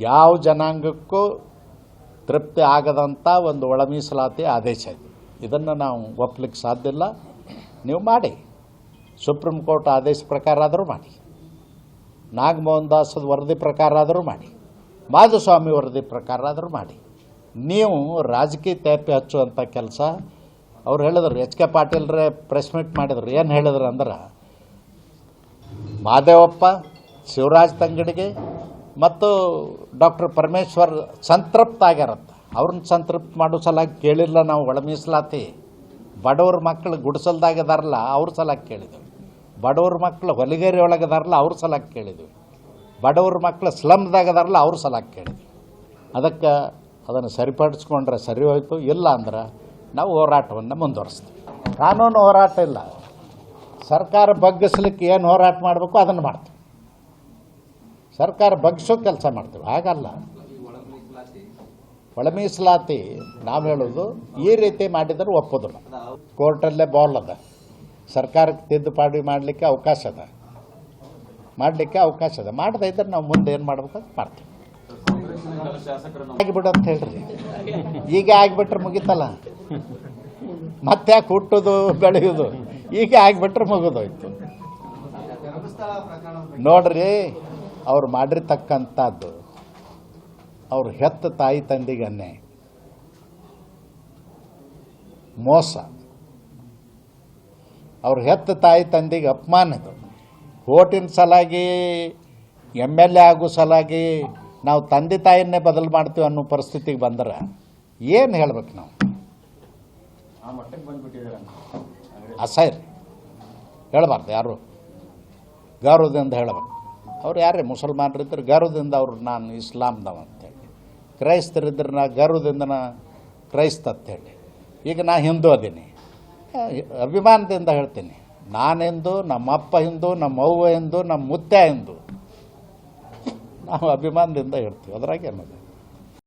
ಯಾವ ಜನಾಂಗಕ್ಕೂ ತೃಪ್ತಿ ಆಗದಂಥ ಒಂದು ಒಳ ಮೀಸಲಾತಿ ಆದೇಶ ಇದೆ. ಇದನ್ನು ನಾವು ಒಪ್ಪಲಿಕ್ಕೆ ಸಾಧ್ಯ ಇಲ್ಲ. ನೀವು ಮಾಡಿ. ಸುಪ್ರೀಂ ಕೋರ್ಟ್ ಆದೇಶ ಪ್ರಕಾರ ಆದರೂ ಮಾಡಿ. ನಾಗಮೋಹನ್ ದಾಸದ ವರದಿ ಪ್ರಕಾರ ಆದರೂ ಮಾಡಿ. ಮಾಧುಸ್ವಾಮಿ ವರದಿ ಪ್ರಕಾರ ಆದರೂ ಮಾಡಿ. ನೀವು ರಾಜಕೀಯ ತೇಪೆ ಹಚ್ಚುವಂಥ ಕೆಲಸ, ಅವ್ರು ಹೇಳಿದ್ರು, ಎಚ್ ಕೆ ಪಾಟೀಲ್ರೇ ಪ್ರೆಸ್ ಮೀಟ್ ಮಾಡಿದ್ರು. ಏನು ಹೇಳಿದ್ರು ಅಂದ್ರೆ, ಮಾದೇವಪ್ಪ, ಶಿವರಾಜ್ ತಂಗಡಿಗೆ ಮತ್ತು ಡಾಕ್ಟರ್ ಪರಮೇಶ್ವರ್ ಸಂತೃಪ್ತ ಆಗ್ಯಾರತ್ತ ಅವ್ರನ್ನ ಸಂತೃಪ್ತ ಮಾಡೋ ಸಲಾಗಿ ಕೇಳಿಲ್ಲ ನಾವು, ಒಳ ಮೀಸಲಾತಿ. ಬಡವ್ರ ಮಕ್ಕಳು ಗುಡಿಸಲ್ದಾಗದಾರಲ್ಲ, ಅವ್ರ ಸಲಾಗಿ ಕೇಳಿದ್ವಿ. ಬಡವ್ರ ಮಕ್ಕಳು ಹೊಲಿಗೇರಿ ಒಳಗದಾರಲ್ಲ ಅವ್ರ ಸಲಾಗಿ ಕೇಳಿದ್ವಿ. ಬಡವ್ರ ಮಕ್ಕಳು ಸ್ಲಮ್ದಾಗದಾರಲ್ಲ, ಅವ್ರ ಸಲ ಕೇಳಿದ್ವಿ. ಅದಕ್ಕೆ ಅದನ್ನು ಸರಿಪಡಿಸ್ಕೊಂಡ್ರೆ ಸರಿ ಹೋಯಿತು, ಇಲ್ಲ ಅಂದ್ರೆ ನಾವು ಹೋರಾಟವನ್ನು ಮುಂದುವರಿಸ್ತೀವಿ. ಕಾನೂನು ಹೋರಾಟ ಇಲ್ಲ. ಸರ್ಕಾರ ಬಗ್ಗಿಸ್ಲಿಕ್ಕೆ ಏನು ಹೋರಾಟ ಮಾಡಬೇಕು, ಅದನ್ನು ಮಾಡ್ತೀವಿ. ಸರ್ಕಾರ ಬಗ್ಗಿಸೋ ಕೆಲಸ ಮಾಡ್ತೀವಿ. ಹಾಗಲ್ಲ. ಒಳ ಮೀಸಲಾತಿ ನಾವು ಹೇಳೋದು ಈ ರೀತಿ ಮಾಡಿದರೆ ಒಪ್ಪೋದಿಲ್ಲ ಕೋರ್ಟಲ್ಲೇ ಬಾಲ್ ಅದ. ಸರ್ಕಾರಕ್ಕೆ ತಿದ್ದುಪಾಡಿ ಮಾಡಲಿಕ್ಕೆ ಅವಕಾಶ ಅದ. ಮಾಡಲಿಕ್ಕೆ ಅವಕಾಶ ಅದ. ಮಾಡದೇ ಇದ್ರೆ ನಾವು ಮುಂದೆ ಏನು ಮಾಡ್ಬೇಕು ಅಂತ ಮಾಡ್ತೀವಿ. ಆಗಿಬಿಡು ಅಂತ ಹೇಳ್ರಿ. ಈಗ ಆಗಿಬಿಟ್ರೆ ಮುಗೀತಲ್ಲ. ಮತ್ತೆ ಯಾಕೆ ಹುಟ್ಟೋದು, ಬೆಳೆಯೋದು? ಈಗ ಆಗಿಬಿಟ್ರೆ ಮುಗಿದೋಯ್ತು. ನೋಡ್ರಿ. ಅವ್ರು ಮಾಡಿರ್ತಕ್ಕಂಥದ್ದು ಅವ್ರು ಹೆತ್ತ ತಾಯಿ ತಂದೆಗೆ ಅನ್ಯಾಯ. ಮೋಸ. ಅವ್ರು ಹೆತ್ತ ತಾಯಿ ತಂದೆಗೆ ಅಪಮಾನ ಇದು. ಓಟಿನ ಸಲಾಗಿ ಎಂ ಎಲ್ ಎ ಆಗೋ ಸಲಾಗಿ ನಾವು ತಂದೆ ತಾಯಿಯನ್ನೇ ಬದಲು ಮಾಡ್ತೀವಿ ಅನ್ನೋ ಪರಿಸ್ಥಿತಿಗೆ ಬಂದ್ರೆ ಏನು ಹೇಳ್ಬೇಕು ನಾವು? ಅಸಹ್ಯ ಹೇಳಬಾರ್ದು ಯಾರು ಗೌರವದಿಂದ ಹೇಳಬೇಕು ಅವ್ರು ಯಾರೇ ಮುಸಲ್ಮಾನರಿದ್ದರೆ ಗರ್ವದಿಂದ ಅವ್ರು ನಾನು ಇಸ್ಲಾಮ್ದವ ಅಂತೇಳಿ ಕ್ರೈಸ್ತರಿದ್ದರೆ ನಾ ಗರ್ವದಿಂದ ನಾ ಕ್ರೈಸ್ತ ಅಂತೇಳಿ ಈಗ ನಾ ಹಿಂದೂ ಅದೀನಿ. ಅಭಿಮಾನದಿಂದ ಹೇಳ್ತೀನಿ. ನಾನು ನಮ್ಮ ಅಪ್ಪ ಹಿಂದೂ ನಮ್ಮ ಅವ್ವ ಹಿಂದೂ ನಮ್ಮ ಮುತ್ಯ ಹಿಂದೂ. ನಾವು ಅಭಿಮಾನದಿಂದ ಹೇಳ್ತೀವಿ. ಅದ್ರಾಗ ಏನದು